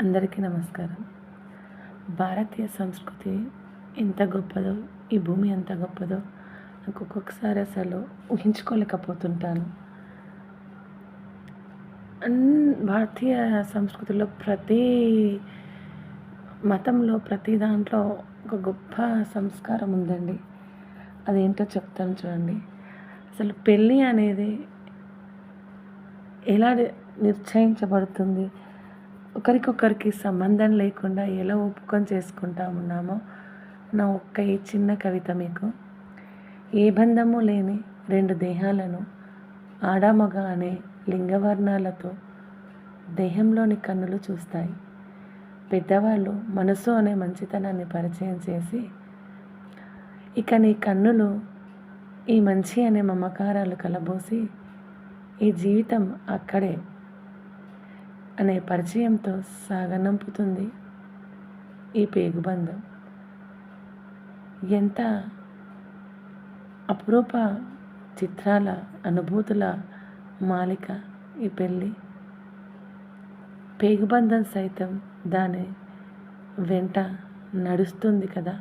అందరికీ నమస్కారం. భారతీయ సంస్కృతి ఎంత గొప్పదో ఈ భూమి ఎంత గొప్పదో నాకు ఒక్కొక్కసారి అసలు ఊహించుకోలేకపోతుంటాను. అన్ భారతీయ సంస్కృతిలో ప్రతి మతంలో ప్రతి దాంట్లో ఒక గొప్ప సంస్కారం ఉందండి. అదేంటో చెప్తాను చూడండి. అసలు పెళ్ళి అనేది ఎలా నిర్చయించబడుతుంది నిశ్చయించబడుతుంది ఒకరికొకరికి సంబంధం లేకుండా ఎలా ఒప్పుకొని చేసుకుంటా ఉన్నామో నా ఒక్క ఈ చిన్న కవిత మీకు. ఏ బంధము లేని రెండు దేహాలను ఆడామగ అనే లింగవర్ణాలతో దేహంలోని కన్నులు చూస్తాయి. పెద్దవాళ్ళు మనసు అనే మంచితనాన్ని పరిచయం చేసి ఇక నీ కన్నులు ఈ మంచి అనే మమకారాలు కలబోసి ఈ జీవితం అక్కడే అనే పరిచయంతో సాగనంపుతుంది ఈ పేగుబంధం. ఎంత అపురూప చిత్రాల అనుభూతుల మాలిక ఈ పెళ్ళి. పేగుబంధం సైతం దాని వెంట నడుస్తుంది కదా.